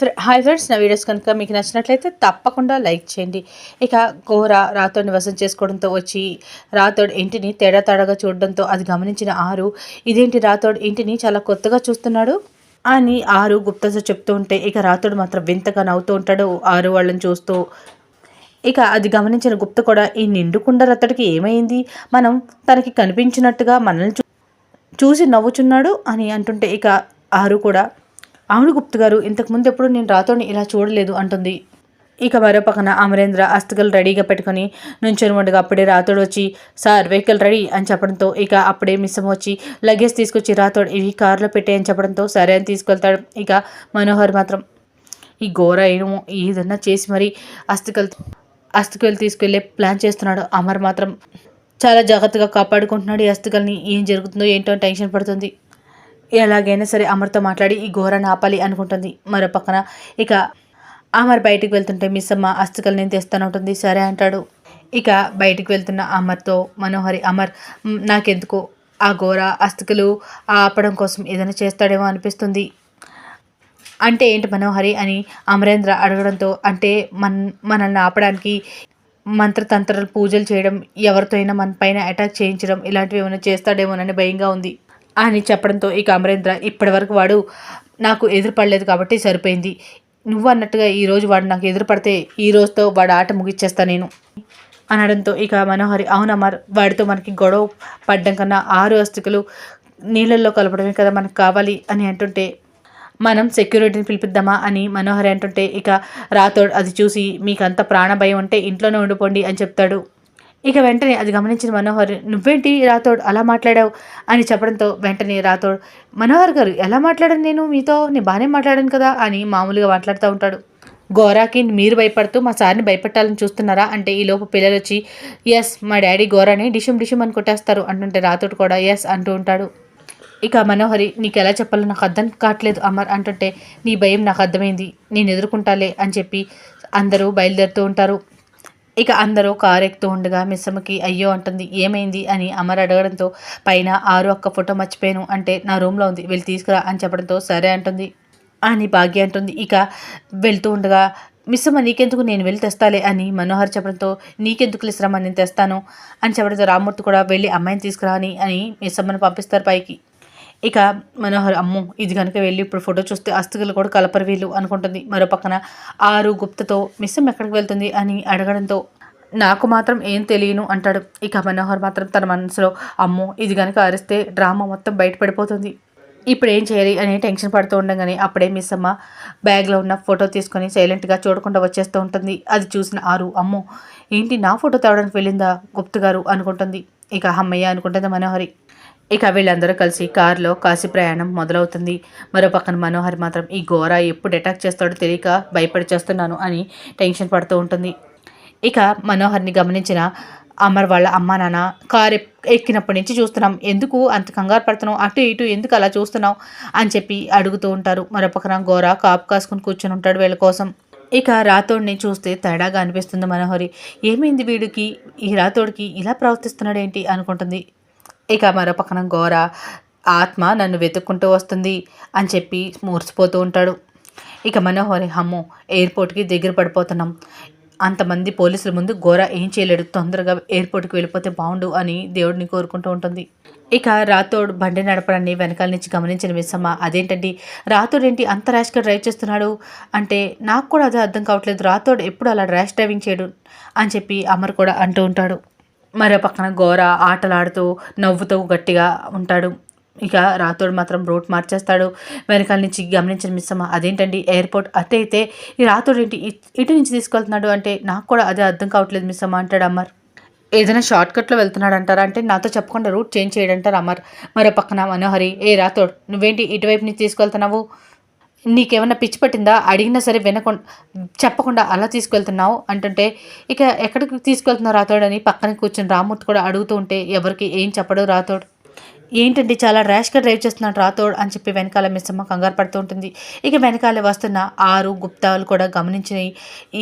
Hi friends నా videos కనుక మీకు నచ్చినట్లయితే తప్పకుండా లైక్ చేయండి. ఇక ఘోర రాతోడిని వసం చేసుకోవడంతో వచ్చి రాతోడు ఇంటిని తేడా తేడాగా చూడడంతో అది గమనించిన ఆరు ఇదేంటి రాతోడు ఇంటిని చాలా కొత్తగా చూస్తున్నాడు? అని ఆరు గుప్తతో చెప్తూ ఉంటే ఇక రాతోడు మాత్రం వింతగా నవ్వుతూ ఉంటాడు ఆరు వాళ్ళని చూస్తూ. ఇక అది గమనించిన గుప్త కూడా ఈ నిండుకుండ రతడికి ఏమైంది? మనం తనకి కనిపించినట్టుగా మనల్ని చూసి నవ్వుచున్నాడు అని అంటుంటే ఇక ఆరు కూడా అవును గుప్త గారు ఇంతకుముందు ఎప్పుడు నేను రాతోని ఇలా చూడలేదు అంటుంది. ఇక మరో పక్కన అమరేంద్ర అస్తకలు రెడీగా పెట్టుకొని నుంచొని ఉండగా అప్పుడే రాతోడు వచ్చి సార్ వెహికల్ రెడీ అని చెప్పడంతో ఇక అప్పుడే మిస్సం వచ్చి లగేజ్ తీసుకొచ్చి రాతోడు ఇవి కారులో పెట్టే చెప్పడంతో సరే అని తీసుకెళ్తాడు ఇక మనోహర్ మాత్రం. ఈ ఘోర ఏమో ఏదన్నా చేసి మరి అస్థికలు అస్థికలు తీసుకెళ్ళే ప్లాన్ చేస్తున్నాడు అమర్ మాత్రం. చాలా జాగ్రత్తగా కాపాడుకుంటున్నాడు ఈ అస్థికల్ని ఏం జరుగుతుందో ఏంటో టెన్షన్ పడుతుంది. ఎలాగైనా సరే అమర్తో మాట్లాడి ఈ ఘోరాన్ని ఆపాలి అనుకుంటుంది. మరో పక్కన ఇక అమర్ బయటికి వెళ్తుంటే మిస్ అమ్మ అస్థికలు నేను తెస్తానంటుంది సరే అంటాడు. ఇక బయటికి వెళ్తున్న అమర్తో మనోహరి అమర్ నాకెందుకో? ఆ ఘోర అస్థికలు ఆపడం కోసం ఏదైనా చేస్తాడేమో అనిపిస్తుంది. అంటే ఏంటి మనోహరి? అని అమరేంద్ర అడగడంతో అంటే మన మనల్ని ఆపడానికి మంత్రతంత్రాలు పూజలు చేయడం ఎవరితో అయినా మన పైన అటాక్ చేయించడం ఇలాంటివి ఏమైనా చేస్తాడేమోనని భయంగా ఉంది. అని చెప్పడంతో ఇక అమరేంద్ర ఇప్పటివరకు వాడు నాకు ఎదురుపడలేదు కాబట్టి సరిపోయింది. నువ్వు అన్నట్టుగా ఈరోజు వాడు నాకు ఎదురుపడితే ఈ రోజుతో వాడు ఆట ముగిచ్చేస్తా నేను అనడంతో ఇక మనోహరి అవునమ్మ వాడితో మనకి గొడవ పడ్డం కన్నా ఆరు అస్థికలు నీళ్ళల్లో కలపడమే కదా మనకు కావాలి అని అంటుంటే మనం సెక్యూరిటీని పిలిపిద్దామా అని మనోహరి అంటుంటే ఇక రాథోడ్ అది చూసి మీకంత ప్రాణ భయం ఉంటే ఇంట్లోనే ఉండిపోండి అని చెప్తాడు. ఇక వెంటనే అది గమనించిన మనోహర్ నువ్వేంటి రాథోడ్ అలా మాట్లాడావు? అని చెప్పడంతో వెంటనే రాథోడ్ మనోహర్ గారు ఎలా మాట్లాడాను నేను? మీతో నేను బాగానే మాట్లాడాను కదా? అని మామూలుగా మాట్లాడుతూ ఉంటాడు. గోరాకి మీరు భయపడుతూ మా సార్ని భయపెట్టాలని చూస్తున్నారా? అంటే ఈ లోపు పిల్లలు వచ్చి ఎస్ మా డాడీ గోరాని డిషుమ్ డిషుమ్ అని కొట్టేస్తారు. అంటుంటే రాథోడ్ కూడా ఎస్ అంటూ ఉంటాడు. ఇక మనోహరి నీకు ఎలా చెప్పాలో నాకు అర్థం కావట్లేదు అమర్ అంటుంటే నీ భయం నాకు అర్థమైంది. నేను ఎదుర్కొంటాలే అని చెప్పి అందరూ బయలుదేరుతూ ఉంటారు. ఇక అందరూ కారు ఎక్కుతూ ఉండగా మిస్సమ్మకి అయ్యో అంటుంది ఏమైంది అని అమర్ అడగడంతో పైన ఆరు అక్క ఫోటో మర్చిపోయాను అంటే నా రూమ్లో ఉంది వెళ్ళి తీసుకురా అని చెప్పడంతో సరే అంటుంది అని భాగ్య అంటుంది. ఇక వెళ్తూ ఉండగా మిస్సమ్మ నీకెందుకు నేను వెళ్ళి తెస్తాలే అని మనోహర్ చెప్పడంతో నీకెందుకు లిసరమ్మ నేను తెస్తాను అని చెప్పడంతో రామ్మూర్తి కూడా వెళ్ళి అమ్మాయిని తీసుకురా అని అని మిస్సమ్మను పంపిస్తారు పైకి. ఇక మనోహర్ అమ్ము ఇది కనుక వెళ్ళి ఇప్పుడు ఫోటో చూస్తే అస్థికలు కూడా కలపరు వీళ్ళు అనుకుంటుంది. మరో పక్కన ఆరు గుప్తతో మిస్సం ఎక్కడికి వెళ్తుంది అని అడగడంతో నాకు మాత్రం ఏం తెలియను అంటాడు. ఇక మనోహర్ మాత్రం తన మనసులో అమ్మో ఇది కనుక అరిస్తే డ్రామా మొత్తం బయటపడిపోతుంది ఇప్పుడు ఏం చేయాలి అని టెన్షన్ పడుతూ ఉండగానే అప్పుడే మిస్ అమ్మ బ్యాగ్లో ఉన్న ఫోటో తీసుకొని సైలెంట్గా చూడకుండా వచ్చేస్తూ ఉంటుంది. అది చూసిన ఆరు అమ్మో ఏంటి నా ఫోటో తేవడానికి వెళ్ళిందా గుప్తు గారు అనుకుంటుంది. ఇక అమ్మయ్య అనుకుంటుంది మనోహరి. ఇక వీళ్ళందరూ కలిసి కారులో కాశీ ప్రయాణం మొదలవుతుంది. మరో పక్కన మనోహర్ మాత్రం ఈ ఘోర ఎప్పుడు అటాక్ చేస్తాడో తెలియక భయపడి చేస్తున్నాను అని టెన్షన్ పడుతూ ఉంటుంది. ఇక మనోహర్ని గమనించిన అమర్ వాళ్ళ అమ్మ నాన్న కారు ఎక్కినప్పటి నుంచి చూస్తున్నాం. ఎందుకు అంత కంగారు పడుతున్నావు? అటు ఇటు ఎందుకు అలా చూస్తున్నావు? అని చెప్పి అడుగుతూ ఉంటారు. మరోపక్కన ఘోర కాపు కాసుకుని కూర్చొని ఉంటాడు వీళ్ళ కోసం. ఇక రాతోడిని చూస్తే తేడాగా అనిపిస్తుంది మనోహరి. ఏమైంది వీడికి? ఈ రాతోడికి ఇలా ప్రవర్తిస్తున్నాడు ఏంటి అనుకుంటుంది. ఇక మరో పక్కన ఘోర ఆత్మ నన్ను వెతుక్కుంటూ వస్తుంది అని చెప్పి మూర్చిపోతూ ఉంటాడు. ఇక మనోహరి హమ్ము ఎయిర్పోర్ట్కి దగ్గర పడిపోతున్నాం. అంతమంది పోలీసుల ముందు ఘోర ఏం చేయలేడు. తొందరగా ఎయిర్పోర్ట్కి వెళ్ళిపోతే బాగుండు అని దేవుడిని కోరుకుంటూ ఉంటుంది. ఇక రాతోడు బండి నడపడాన్ని వెనకాల నుంచి గమనించిన మిస్సమ్మ అదేంటండి? రాతోడు ఏంటి అంత ర్యాష్గా డ్రైవ్ చేస్తున్నాడు? అంటే నాకు కూడా అదే అర్థం కావట్లేదు. రాతోడు ఎప్పుడు అలా ర్యాష్ డ్రైవింగ్ చేయడు? అని చెప్పి అమర్ కూడా అంటూ ఉంటాడు. మరో పక్కన ఘోర ఆటలాడుతూ నవ్వుతూ గట్టిగా ఉంటాడు. ఇక రాతోడు మాత్రం రూట్ మార్చేస్తాడు. వెనకాల నుంచి గమనించిన మిస్సమ్మ అదేంటండి? ఎయిర్పోర్ట్ అటే అయితే ఈ రాతోడు ఏంటి? ఇటు నుంచి తీసుకెళ్తున్నాడు అంటే నాకు కూడా అదే అర్థం కావట్లేదు మిస్సమ్మ అంటాడు అమర్. ఏదైనా షార్ట్ కట్లో వెళ్తున్నాడు అంటారా అంటే నాతో చెప్పకుండా రూట్ చేంజ్ చేయడంటారు అమర్. మరో పక్కన మనోహరి ఏ రాతోడు నువ్వేంటి ఇటువైపు నుంచి తీసుకెళ్తున్నావు? నీకేమన్నా పిచ్చి పట్టిందా? అడిగినా సరే వినకుండా చెప్పకుండా అలా తీసుకెళ్తున్నావు అంటుంటే ఇక ఎక్కడికి తీసుకెళ్తున్నావు రాతోడు అని పక్కన కూర్చుని రామూర్తి కూడా అడుగుతూ ఉంటే ఎవరికి ఏం చెప్పడు రాతోడు ఏంటండి చాలా ర్యాష్గా డ్రైవ్ చేస్తున్నాడు రాతోడు అని చెప్పి వెనకాల మిస్సమ్మ కంగారు పడుతూ ఉంటుంది. ఇక వెనకాల వస్తున్న ఆరు గుప్తాలు కూడా గమనించినాయి.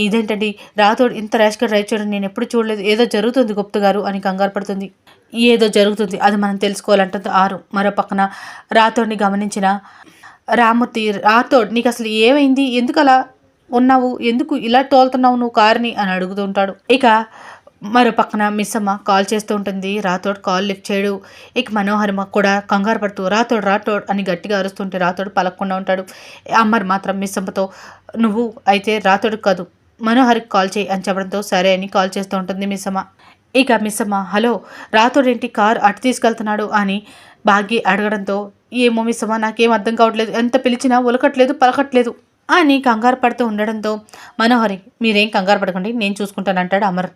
ఇదేంటండి? రాతోడు ఇంత ర్యాష్గా డ్రైవ్ చేయడం నేను ఎప్పుడు చూడలేదు. ఏదో జరుగుతుంది గుప్త గారు అని కంగారు పడుతుంది. ఏదో జరుగుతుంది అది మనం తెలుసుకోవాలంటుంది ఆరు. మరో పక్కన రాతోడిని గమనించిన రామూర్తి రాథోడ్ నీకు అసలు ఏమైంది? ఎందుకు అలా ఉన్నావు? ఎందుకు ఇలా తోలుతున్నావు నువ్వు కారుని? అని అడుగుతుంటాడు ఇక మరో పక్కన మిస్ అమ్మ కాల్ చేస్తూ ఉంటుంది. రాతోడు కాల్ లిఫ్ట్ చేయడు. ఇక మనోహరమ్మ కూడా కంగారు పడుతూ రాతోడు రాతోడ్ అని గట్టిగా అరుస్తుంటే రాతోడు పలకకుండా ఉంటాడు. అమ్మర్ మాత్రం మిస్ అమ్మతో నువ్వు అయితే రాతోడు కాదు మనోహర్కి కాల్ చేయి అని చెప్పడంతో సరే అని కాల్ చేస్తూ ఉంటుంది మిస్ అమ్మ ఇక మిస్సమ్మ హలో రాతోడేంటి కార్ అటు తీసుకెళ్తున్నాడు అని భాగ్య అడగడంతో ఏమో మిస్సమ్మ నాకేం అర్థం కావట్లేదు. ఎంత పిలిచినా ఉలకట్లేదు పలకట్లేదు అని కంగారు పడుతూ ఉండడంతో మనోహరి మీరేం కంగారు పడకండి నేను చూసుకుంటానంటాడు అమర్.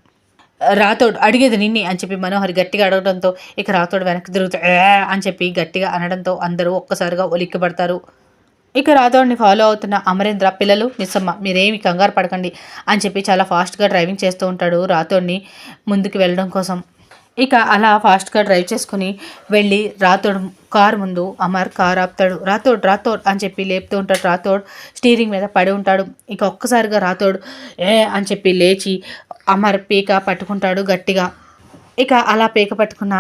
రాతోడు అడిగేది నిన్ని అని చెప్పి మనోహరి గట్టిగా అడగడంతో ఇక రాతోడు వెనక్కి తిరుగుతా అని చెప్పి గట్టిగా అనడంతో అందరూ ఒక్కసారిగా ఒలిక్కి పడతారు ఇక రాథోడ్ని ఫాలో అవుతున్న అమరేంద్ర పిల్లలు నిస్సమ్మ మీరేమి కంగారు పడకండి అని చెప్పి చాలా ఫాస్ట్గా డ్రైవింగ్ చేస్తూ ఉంటాడు రాథోడ్ని ముందుకు వెళ్ళడం కోసం. ఇక అలా ఫాస్ట్గా డ్రైవ్ చేసుకుని వెళ్ళి రాథోడ్ కార్ ముందు అమర్ కార్ ఆపుతాడు. రాథోడ్ రాథోడ్ అని చెప్పి లేపుతూ ఉంటాడు. రాథోడ్ స్టీరింగ్ మీద పడి ఉంటాడు. ఇక ఒక్కసారిగా రాథోడ్ ఏ అని చెప్పి లేచి అమర్ పీక పట్టుకుంటాడు గట్టిగా. ఇక అలా పీక పట్టుకున్న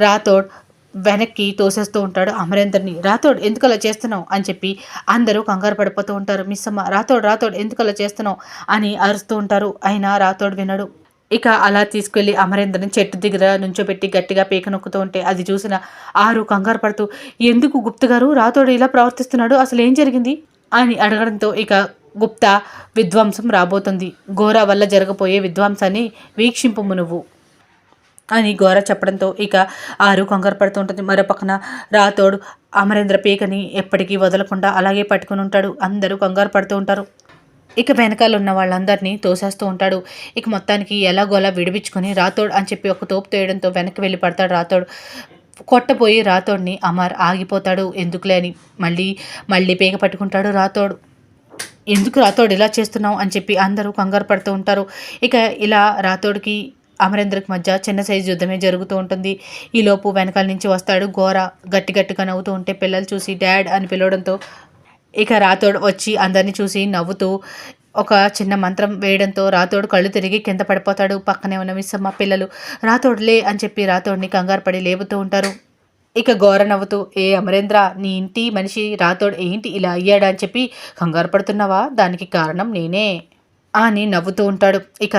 రాథోడ్ వెనక్కి తోసేస్తూ ఉంటాడు అమరేందర్ని. రాథోడ్ ఎందుకు అలా చేస్తున్నావు? అని చెప్పి అందరూ కంగారు పడిపోతూ ఉంటారు. మిస్ అమ్మ రాథోడ్ రాథోడ్ ఎందుకు అలా చేస్తున్నావు? అని అరుస్తూ ఉంటారు. అయినా రాథోడ్ వినడు. ఇక అలా తీసుకెళ్ళి అమరేంద్రని చెట్టు దగ్గర నుంచోబెట్టి గట్టిగా పీక నొక్కుతూ ఉంటే అది చూసిన ఆరు కంగారు పడుతూ ఎందుకు గుప్త గారు? రాతోడు ఇలా ప్రవర్తిస్తున్నాడు? అసలు ఏం జరిగింది? అని అడగడంతో ఇక గుప్తా విధ్వంసం రాబోతుంది. ఘోర వల్ల జరగబోయే విధ్వంసాన్ని వీక్షింపు నువ్వు. అని ఘోర చెప్పడంతో ఇక ఆరు కంగారు పడుతూ ఉంటుంది. మరో పక్కన రాతోడు అమరేంద్ర పీకని ఎప్పటికీ వదలకుండా అలాగే పట్టుకుని ఉంటాడు. అందరూ కంగారు పడుతూ ఉంటారు. ఇక వెనకాల ఉన్న వాళ్ళందరినీ తోసేస్తూ ఉంటాడు. ఇక మొత్తానికి ఎలాగోలా విడిపించుకొని రాతోడు అని చెప్పి ఒక తోపు తోయడంతో వెనక్కి వెళ్ళి పడతాడు రాతోడు కొట్టపోయి రాతోడిని అమర్ ఆగిపోతాడు. ఎందుకులే అని మళ్ళీ మళ్ళీ పీక పట్టుకుంటాడు రాతోడు ఎందుకు రాతోడు ఇలా చేస్తున్నావు? అని చెప్పి అందరూ కంగారు పడుతూ ఉంటారు. ఇక ఇలా రాతోడికి అమరేంద్రకి మధ్య చిన్న సైజు యుద్ధమే జరుగుతూ ఉంటుంది. ఈలోపు వెనకాల నుంచి వస్తాడు ఘోర గట్టి గట్టిగా నవ్వుతూ ఉంటే పిల్లలు చూసి డాడ్ అని పిలవడంతో ఇక రాతోడు వచ్చి అందరిని చూసి నవ్వుతూ ఒక చిన్న మంత్రం వేయడంతో రాతోడు కళ్ళు తిరిగి కింద పడిపోతాడు. పక్కనే ఉన్న మిస్సమ్మ పిల్లలు రాతోడులే అని చెప్పి రాతోడిని కంగారు పడి లేపుతూ ఉంటారు. ఇక ఘోర నవ్వుతూ ఏ అమరేంద్ర నీ ఇంటి మనిషి రాతోడు ఏంటి ఇలా అయ్యాడా అని చెప్పి కంగారు పడుతున్నావా? దానికి కారణం నేనే అని నవ్వుతూ ఉంటాడు. ఇక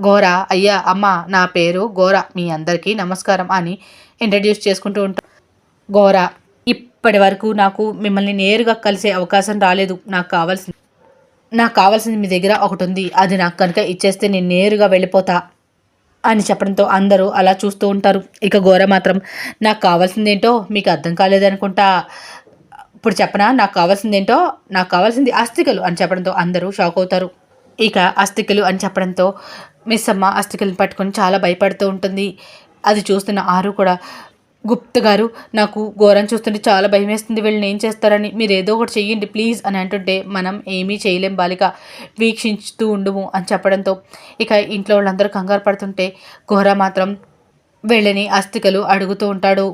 ర- ఘోర అయ్యా అమ్మ నా పేరు ఘోర మీ అందరికీ నమస్కారం అని ఇంట్రడ్యూస్ చేసుకుంటూ ఉంటాను ఘోర ఇప్పటి వరకు నాకు మిమ్మల్ని నేరుగా కలిసే అవకాశం రాలేదు. నాకు కావాల్సింది నాకు కావాల్సింది మీ దగ్గర ఒకటి ఉంది అది నాకు కనుక ఇచ్చేస్తే నేను నేరుగా వెళ్ళిపోతా అని చెప్పడంతో అందరూ అలా చూస్తూ ఉంటారు. ఇక ఘోర మాత్రం నాకు కావాల్సింది ఏంటో మీకు అర్థం కాలేదనుకుంటా ఇప్పుడు చెప్పనా నాకు కావాల్సింది ఏంటో నాకు కావాల్సింది ఆస్తికలు అని చెప్పడంతో అందరూ షాక్ అవుతారు. ఇక అస్థికలు అని చెప్పడంతో మిస్ అమ్మ అస్థికలను పట్టుకొని చాలా భయపడుతూ ఉంటుంది. అది చూస్తున్న ఆరు కూడా గుప్త గారు నాకు ఘోరం చూస్తుంటే చాలా భయం వేస్తుంది వీళ్ళని ఏం చేస్తారని మీరు ఏదో ఒకటి చెయ్యండి ప్లీజ్ అని అంటుంటే మనం ఏమీ చేయలేం బాలిక వీక్షించుతూ ఉండుము అని చెప్పడంతో ఇక ఇంట్లో వాళ్ళందరూ కంగారు పడుతుంటే ఘోర మాత్రం వీళ్ళని అస్థికలు అడుగుతూ ఉంటాడు.